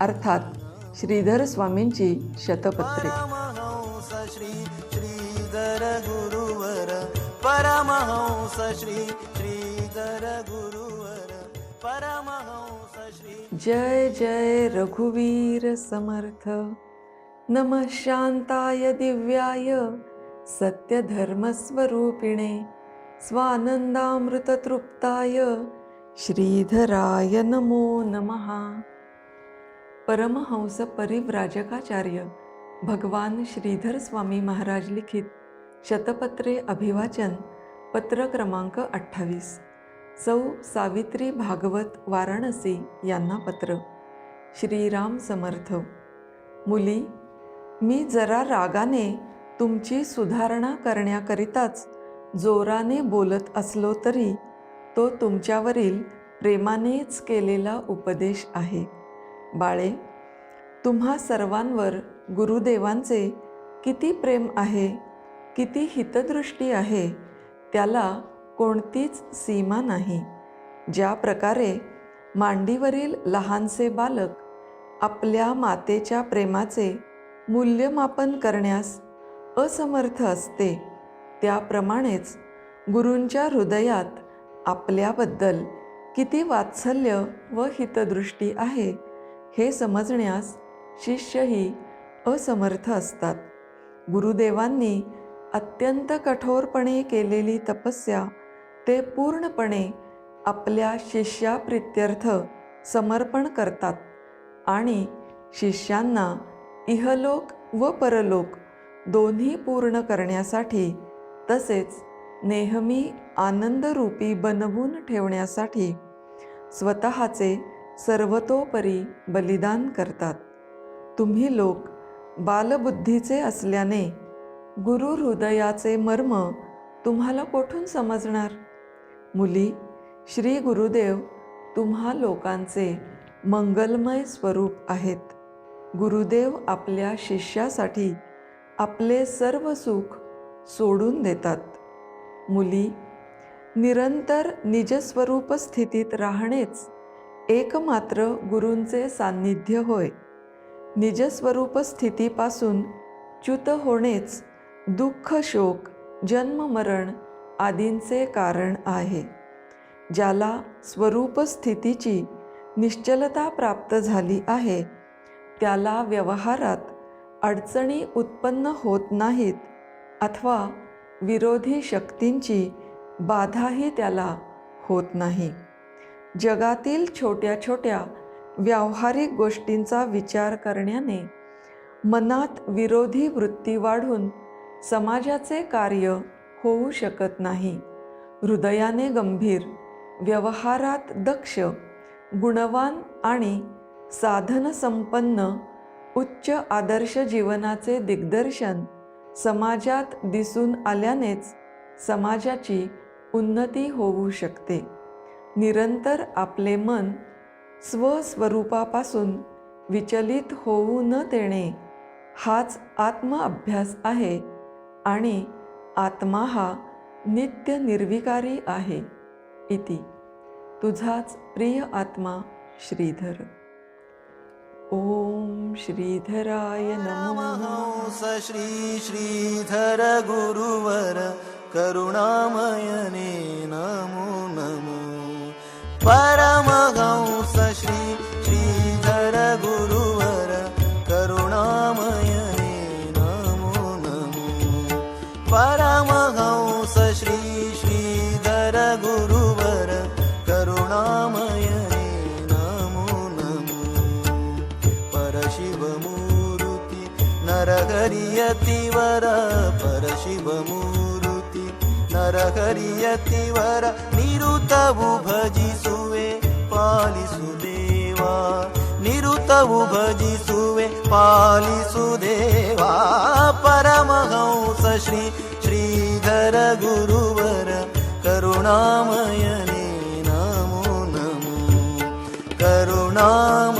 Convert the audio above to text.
अर्थात श्रीधर स्वामींची शतपत्रे. श्रीधर गुरुवर परमहंस श्री श्रीधर गुरुवर परमहंस श्री जय जय रघुवीर समर्थ. नम शांताय दिव्याय सत्यधर्मस्वरूपिणे स्वानंदामृततृप्ताय श्रीधराय नमो नमः. परमहंस परिव्राजकाचार्य भगवान श्रीधर स्वामी महाराज लिखित शतपत्रे अभिवाचन पत्र क्रमांक अठ्ठावीस. सौ सावित्री भागवत वाराणसी यांना पत्र. श्रीराम समर्थ. मुली मी जरा रागाने तुमची सुधारणा करण्याकरिताच जोराने बोलत असलो तरी तो तुमच्यावरील प्रेमानेच केलेला उपदेश आहे. बाळे तुम्हा सर्वांवर गुरुदेवांचे किती प्रेम आहे किती हितदृष्टी आहे त्याला कोणतीच सीमा नाही. ज्या प्रकारे मांडीवरील लहानसे बालक आपल्या मातेच्या प्रेमाचे मूल्यमापन करण्यास असमर्थ असते त्याप्रमाणेच गुरूंच्या हृदयात आपल्याबद्दल किती वात्सल्य व हितदृष्टी आहे हे समजण्यास शिष्यही असमर्थ असतात. गुरुदेवांनी अत्यंत कठोरपणे केलेली तपस्या ते पूर्णपणे आपल्या शिष्याप्रित्यर्थ समर्पण करतात आणि शिष्यांना इहलोक व परलोक दोन्ही पूर्ण करण्यासाठी तसेच नेहमी आनंदरूपी बनवून ठेवण्यासाठी स्वतःचे सर्वतोपरी बलिदान करतात. तुम्ही लोक बालबुद्धीचे असल्याने गुरु हृदयाचे मर्म तुम्हाला कोठून समजणार? मुली श्री गुरुदेव तुम्हा लोकांचे मंगलमय स्वरूप आहेत. गुरुदेव आपल्या शिष्यासाठी आपले सर्व सुख सोडून देतात. मुली निरंतर निजस्वरूप स्थितीत राहणेच एकमात्र गुरूंचे सान्निध्य होय. निजस्वरूप स्थितीपासून च्युत होणेच दुःख शोक जन्ममरण आदींचे कारण आहे ज्याला स्वरूप स्थितीची निश्चलता प्राप्त झाली आहे त्याला व्यवहारात अडचणी उत्पन्न होत नाहीत अथवा विरोधी शक्तींची बाधाही त्याला होत नाही. जगातील छोट्या छोट्या व्यावहारिक गोष्टींचा विचार करण्याने मनात विरोधी वृत्ती वाढून समाजाचे कार्य होऊ शकत नाही. हृदयाने गंभीर व्यवहारात दक्ष गुणवान आणि साधनसंपन्न उच्च आदर्श जीवनाचे दिग्दर्शन समाजात दिसून आल्यानेच समाजाची उन्नती होऊ शकते. निरंतर आपले मन स्वस्वरूपापासून विचलित होऊ न देणे हाच आत्म अभ्यास आहे आणि आत्मा हा नित्य निर्विकारी आहे इति. तुझाच प्रिय आत्मा श्रीधर. ओम श्रीधराय नमः. श्री श्रीधर गुरुवर करुणामयने ूरुति नर हरियति वर परशिवमुरुति नर हरियति वर निरुतभु भजिसुवे पालिसुदेवा निरुतबुभजिसुवे पालिसुदेवा परमहंस श्री श्रीधर गुरुवर करुणामयने नमो नमो करुणाम